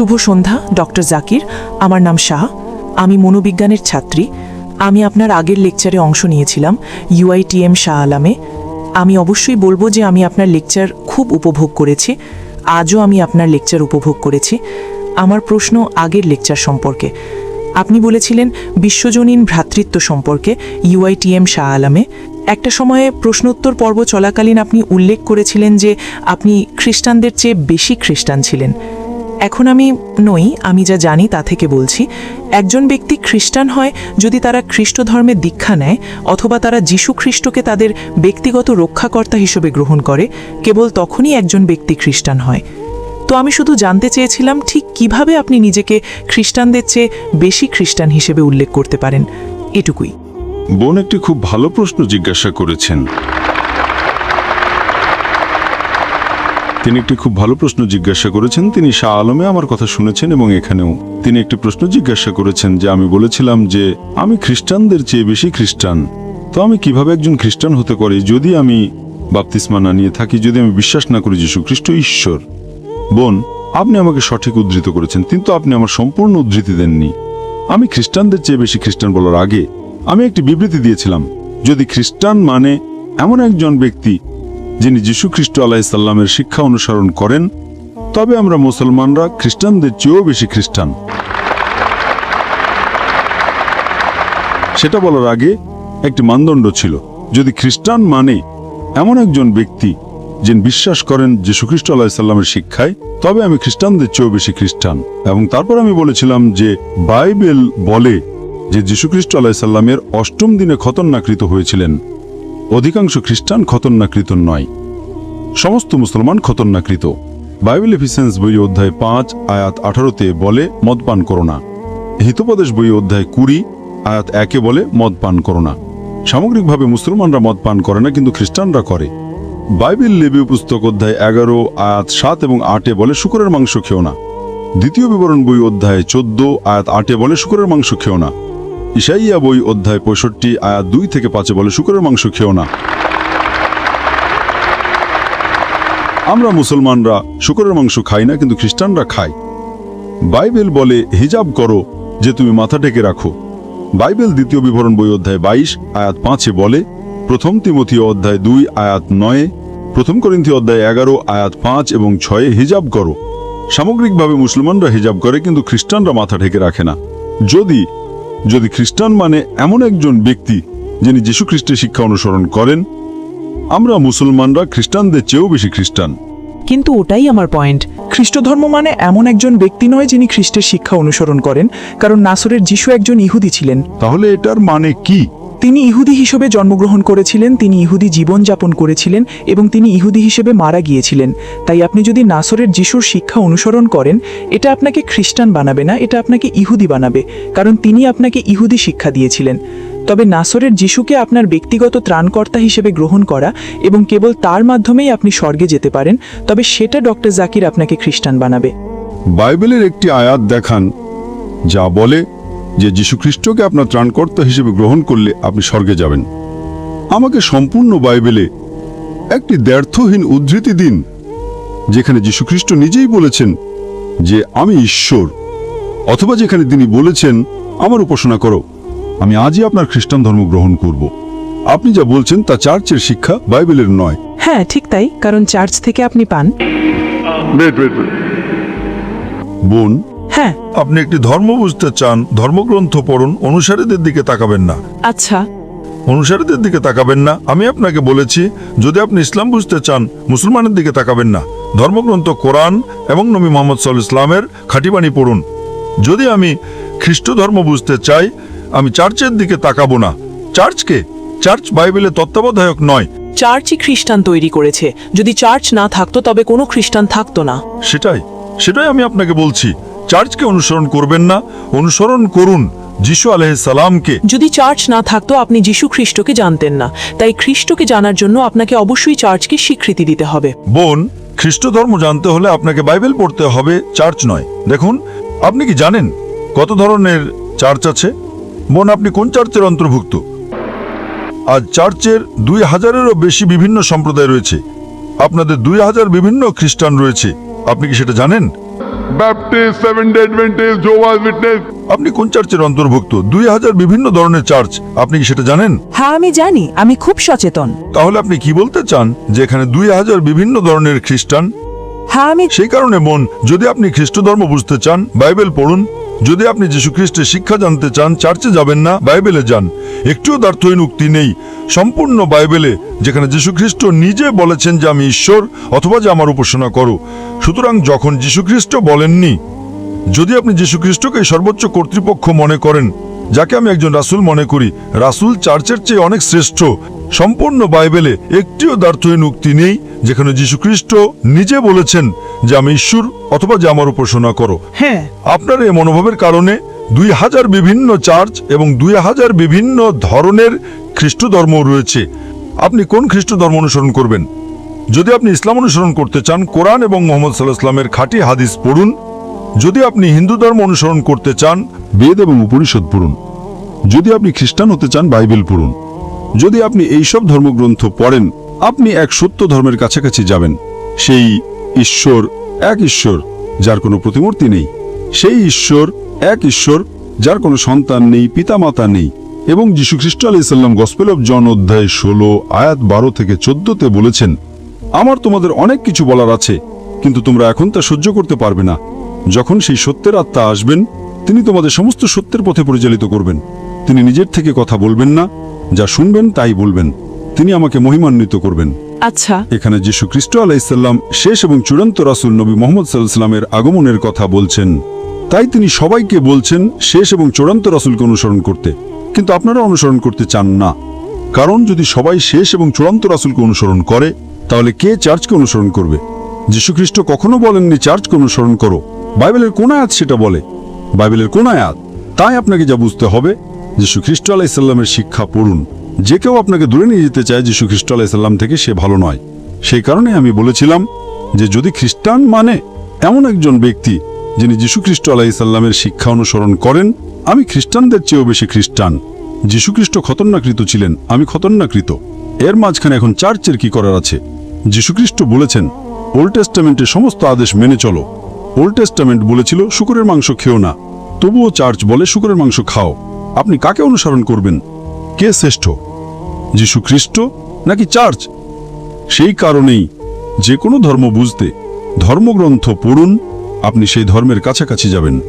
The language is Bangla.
শুভ সন্ধ্যা, ডক্টর জাকির। আমার নাম শাহ। আমি মনোবিজ্ঞানের ছাত্রী। আমি আপনার আগের লেকচারে অংশ নিয়েছিলাম ইউআইটিএম শাহ আলামে। আমি অবশ্যই বলব যে আমি আপনার লেকচার খুব উপভোগ করেছি। আজও আমি আপনার লেকচার উপভোগ করেছি। আমার প্রশ্ন আগের লেকচার সম্পর্কে। আপনি বলেছিলেন বিশ্বজনীন ভ্রাতৃত্ব সম্পর্কে ইউআইটিএম শাহ আলামে। একটা সময়ে প্রশ্নোত্তর পর্ব চলাকালীন আপনি উল্লেখ করেছিলেন যে আপনি খ্রিস্টানদের চেয়ে বেশি খ্রিস্টান ছিলেন। এখন আমি নই, আমি যা জানি তা থেকে বলছি। একজন ব্যক্তি খ্রিস্টান হয়, যদি তারা খ্রিস্ট ধর্মে দীক্ষা নেয়, অথবা তারা যীশু খ্রিস্টকে তাদের ব্যক্তিগত রক্ষাকর্তা হিসেবে গ্রহণ করে, কেবল তখনই একজন ব্যক্তি খ্রিস্টান হয়। তো আমি শুধু জানতে চেয়েছিলাম, ঠিক কীভাবে আপনি নিজেকে খ্রিস্টানদের চেয়ে বেশি খ্রিস্টান হিসেবে উল্লেখ করতে পারেন? এটুকুই। বোন একটি খুব ভালো প্রশ্ন জিজ্ঞাসা করেছেন। তিনি একটি খুব ভালো প্রশ্ন জিজ্ঞাসা করেছেন। তিনি শাহ আলমে আমার কথা শুনেছেন এবং এখানেও। তিনি একটি প্রশ্ন জিজ্ঞাসা করেছেন যে আমি বলেছিলাম যে, আমি খ্রিস্টানদের চেয়ে বেশি খ্রিস্টান। তো আমি কীভাবে একজন খ্রিস্টান হতে পারি? যদি আমি বাপতিস্মা না নিয়ে থাকি, যদি আমি বিশ্বাস না করি যীশু খ্রিস্ট ঈশ্বর। বোন, আপনি আমাকে সঠিক উদ্ধৃত করেছেন, কিন্তু আপনি আমার সম্পূর্ণ উদ্ধৃতি দেননি। আমি খ্রিস্টানদের চেয়ে বেশি খ্রিস্টান বলার আগে, আমি একটি বিবৃতি দিয়েছিলাম। যদি খ্রিস্টান মানে এমন একজন ব্যক্তি যিনি যীশু খ্রিস্ট আলাহিসাল্লামের শিক্ষা অনুসরণ করেন, তবে আমরা মুসলমানরা খ্রিস্টানদের চেয়েও বেশি খ্রিস্টান। সেটা বলার আগে একটি মানদণ্ড ছিল, যদি খ্রিস্টান মানে এমন একজন ব্যক্তি যিনি বিশ্বাস করেন যীশু খ্রিস্ট আলাহিসাল্লামের শিক্ষায়, তবে আমি খ্রিস্টানদের চেয়েও বেশি খ্রিস্টান। এবং তারপর আমি বলেছিলাম যে বাইবেল বলে যে যীশুখ্রিস্ট আলাহিসাল্লামের অষ্টম দিনে খতন্নাকৃত হয়েছিলেন অধিকাংশ খ্রিস্টান খতন্নাকৃত নয়। সমস্ত মুসলমান খতন্নাকৃত। বাইবেল এফিসেন্স বই অধ্যায় পাঁচ, আয়াত আঠারোতে বলে মদ পান করো না। হিতোপদেশ বই অধ্যায় কুড়ি, আয়াত একে বলে মদ পান করো না। সামগ্রিকভাবে মুসলমানরা মদ পান করে না, কিন্তু খ্রিস্টানরা করে। বাইবেল লেবীয় পুস্তক অধ্যায় এগারো, আয়াত সাত এবং আটে বলে, শুকরের মাংস খেও না। দ্বিতীয় বিবরণ বই অধ্যায় চোদ্দ, আয়াত আটে বলে, শুকরের মাংস খেও না। ইসাইয়া বই অধ্যায় পঁয়ষট্টি, আয়াত দুই থেকে পাঁচে বলে, শুকরের মাংস খেও না। আমরা মুসলমানরা শুকরের মাংস খাই না, কিন্তু খ্রিস্টানরা খায়। বাইবেল বলে, হিজাব করো যে তুমি মাথা ঢেকে রাখো। বাইবেল দ্বিতীয় বিবরণ বই অধ্যায় বাইশ, আয়াত পাঁচে বলে, প্রথম তিমথীয় অধ্যায় দুই, আয়াত নয়ে, প্রথম করিন্থী অধ্যায় এগারো, আয়াত পাঁচ এবং ছয়ে হিজাব করো। সামগ্রিকভাবে মুসলমানরা হিজাব করে, কিন্তু খ্রিস্টানরা মাথা ঢেকে রাখে না। যদি যদি খ্রিস্টান মানে এমন একজন ব্যক্তি যিনি যীশু খ্রিস্টের শিক্ষা অনুসরণ করেন আমরা মুসলমানরা খ্রিস্টানদের চেয়েও বেশি খ্রিস্টান। কিন্তু ওটাই আমার পয়েন্ট। খ্রিস্টধর্ম মানে এমন একজন ব্যক্তি নয় যিনি খ্রিস্টের শিক্ষা অনুসরণ করেন কারণ নাসরের যিশু একজন ইহুদি ছিলেন। তাহলে এটার মানে কি? তিনি ইহুদি হিসেবে জন্মগ্রহণ করেছিলেন, তিনি ইহুদি জীবনযাপন করেছিলেন এবং তিনি ইহুদি হিসেবে মারা গিয়েছিলেন। তাই আপনি যদি নাসরের যিশুর শিক্ষা অনুসরণ করেন, এটা আপনাকে খ্রিস্টান বানাবে না, এটা আপনাকে ইহুদি বানাবে, কারণ তিনি আপনাকে ইহুদি শিক্ষা দিয়েছিলেন। তবে নাসরের যিশুকে আপনার ব্যক্তিগত ত্রাণকর্তা হিসেবে গ্রহণ করা এবং কেবল তার মাধ্যমেই আপনি স্বর্গে যেতে পারেন, তবে সেটা ডক্টর জাকির আপনাকে খ্রিস্টান বানাবে। বাইবেলের একটি আয়াত দেখান, যা বলে যে যীশুখ্রিস্টকে আপনার ত্রাণকর্তা হিসেবে গ্রহণ করলে আপনি স্বর্গে যাবেন। আমাকে সম্পূর্ণ বাইবেলে একটি দ্ব্যর্থহীন উদ্ধৃতি দিন যেখানে যীশুখ্রিস্ট নিজেই বলেছেন যে আমি ঈশ্বর অথবা যেখানে তিনি বলেছেন আমার উপাসনা করো আমি আজই আপনার খ্রিস্টান ধর্ম গ্রহণ করব। আপনি যা বলছেন তা চার্চের শিক্ষা বাইবেলের নয়। হ্যাঁ ঠিক তাই কারণ চার্চ থেকে আপনি পান। বোন হ্যাঁ। আপনি একটি ধর্ম বুঝতে চান ধর্মগ্রন্থ পড়ুন অনুসারীদের দিকে তাকাবেন না। আচ্ছা। অনুসারীদের দিকে তাকাবেন না। আমি আপনাকে বলেছি যদি আপনি ইসলাম বুঝতে চান মুসলমানের দিকে তাকাবেন না। ধর্মগ্রন্থ কোরআন এবং নবী মোহাম্মদ সাল ইসলামের খাটিবাণী পড়ুন। যদি আমি খ্রিস্ট ধর্ম বুঝতে চাই আমি চার্চের দিকে তাকাবো না। চার্চকে চার্চ বাইবেলের তত্ত্বাবধায়ক নয়। চার্চই খ্রিস্টান তৈরি করেছে। যদি চার্চ না থাকতো তবে কোনো খ্রিস্টান থাকতো না। সেটাই। সেটাই আমি আপনাকে বলছি। চার্চকে অনুসরণ করবেন না। অনুসরণ করুন যিশু সালামকে। যদি চার্চ না থাকতো আপনি যীশু খ্রিস্টকে জানতেন না। তাই খ্রিস্টকে জানার জন্য আপনাকে অবশ্যই চার্চকে স্বীকৃতি দিতে হবে। বোন খ্রিস্ট ধর্ম জানতে হলে আপনাকে বাইবেল পড়তে হবে চার্চ নয়। দেখুন আপনি কি জানেন কত ধরনের চার্চ আছে? বোন আপনি কোন চার্চের অন্তর্ভুক্ত? আজ চার্চের দুই হাজারেরও বেশি বিভিন্ন সম্প্রদায় রয়েছে। আপনাদের দুই হাজার বিভিন্ন খ্রিস্টান রয়েছে। আপনি কি সেটা জানেন? Baptist, seven day Adventist, Jehovah's witness আপনি কোন চার্চের অন্তর্ভুক্ত? দুই হাজার বিভিন্ন ধরনের চার্চ। আপনি কি সেটা জানেন? হ্যাঁ আমি জানি। আমি খুব সচেতন। তাহলে আপনি কি বলতে চান যে এখানে দুই হাজার বিভিন্ন ধরনের খ্রিস্টান? হ্যাঁ আমি সেই কারণে বোন যদি আপনি খ্রিস্ট ধর্ম বুঝতে চান বাইবেল পড়ুন। যদি আপনি যীশু খ্রিস্টের শিক্ষা জানতে চান, চার্চে যাবেন না, বাইবেলে যান। একটুও দ্বার্থহীন উক্তি নেই। সম্পূর্ণ বাইবেলে, যেখানে যীশু খ্রিস্ট নিজে বলেছেন যে আমি ঈশ্বর অথবা যে আমার উপাসনা করো। সুতরাং যখন যীশু খ্রিস্ট বলেননি, যদি আপনি যীশু খ্রিস্টকে সর্বোচ্চ কর্তৃপক্ষ মনে করেন যাকে আমি একজন রাসূল মনে করি। রাসূল চার্চের চেয়ে অনেক শ্রেষ্ঠ। সম্পূর্ণ বাইবেলে একটিও দার্থহীন উক্তি নেই যেখানে যীশু খ্রিস্ট নিজে বলেছেন যে আমি ঈশ্বর অথবা যে আমার উপাসনা করো। হ্যাঁ। আপনার এই মনোভাবের কারণে দুই হাজার বিভিন্ন চার্চ এবং দুই হাজার বিভিন্ন ধরনের খ্রিস্ট ধর্ম রয়েছে। আপনি কোন খ্রিস্ট ধর্ম অনুসরণ করবেন? যদি আপনি ইসলাম অনুসরণ করতে চান কোরআন এবং মোহাম্মদ সাল্লাহ ইসলামের খাঁটি হাদিস পড়ুন। যদি আপনি হিন্দু ধর্ম অনুসরণ করতে চান বেদ এবং উপনিষদ পড়ুন। যদি আপনি খ্রিস্টান হতে চান, বাইবেল পড়ুন। যদি আপনি এইসব ধর্মগ্রন্থ পড়েন, আপনি এক সত্য ধর্মের কাছাকাছি যাবেন। সেই ঈশ্বর এক ঈশ্বর, যার কোনো প্রতিমূর্তি নেই। সেই ঈশ্বর এক ঈশ্বর, যার কোনো সন্তান নেই, পিতামাতা নেই। এবং যীশু খ্রিস্ট আলাইসাল্লাম গসপেল অফ জন অধ্যায় ষোলো, আয়াত বারো থেকে চোদ্দতে বলেছেন, আমার তোমাদের অনেক কিছু বলার আছে, কিন্তু তোমরা এখন তা সহ্য করতে পারবে না। যখন সেই সত্যের আত্মা আসবেন তিনি তোমাদের সমস্ত সত্যের পথে পরিচালিত করবেন। তিনি নিজের থেকে কথা বলবেন না যা শুনবেন তাই বলবেন। তিনি আমাকে মহিমান্বিত করবেন। আচ্ছা। এখানে যীশু খ্রিস্ট আলাইসাল্লাম শেষ এবং চূড়ান্ত রাসুল নবী মোহাম্মদ সাল্লামের আগমনের কথা বলছেন। তাই তিনি সবাইকে বলছেন শেষ এবং চূড়ান্ত রাসুলকে অনুসরণ করতে। কিন্তু আপনারা অনুসরণ করতে চান না। কারণ যদি সবাই শেষ এবং চূড়ান্ত রাসুলকে অনুসরণ করে তাহলে কে চার্চকে অনুসরণ করবে? যীশু খ্রিস্ট কখনো বলেননি চার্চকে অনুসরণ করো। বাইবেলের কোন আয়াত সেটা বলে? বাইবেলের কোন আয়াত? তাই আপনাকে যা বুঝতে হবে, যীশু খ্রিস্ট আলাইসাল্লামের শিক্ষা পড়ুন। যে কেউ আপনাকে দূরে নিয়ে যেতে চায় যীশু খ্রিস্ট আলাইসাল্লাম থেকে, সে ভালো নয়। সেই কারণে আমি বলেছিলাম যে যদি খ্রিস্টান মানে এমন একজন ব্যক্তি যিনি যীশু খ্রিস্ট আলাইসাল্লামের শিক্ষা অনুসরণ করেন, আমি খ্রিস্টানদের চেয়েও বেশি খ্রিস্টান। যীশু খ্রিস্ট খতন্নাকৃত ছিলেন, আমি খতন্নাকৃত এর মাঝখানে এখন চার্চের কি করার আছে? যীশু খ্রিস্ট বলেছেন, ওল্ড টেস্টামেন্টের সমস্ত আদেশ মেনে চলো। ওল্ড টেস্টামেন্ট বলেছিল, শুকুরের মাংস খেও না। তবুও চার্চ বলে, শুকুরের মাংস খাও। আপনি কাকে অনুসরণ করবেন? কে শ্রেষ্ঠ? যীশু খ্রিস্ট নাকি চার্চ সেই কারণেই যে কোনো ধর্ম বুঝতে, ধর্মগ্রন্থ পড়ুন, আপনি সেই ধর্মের কাছাকাছি যাবেন।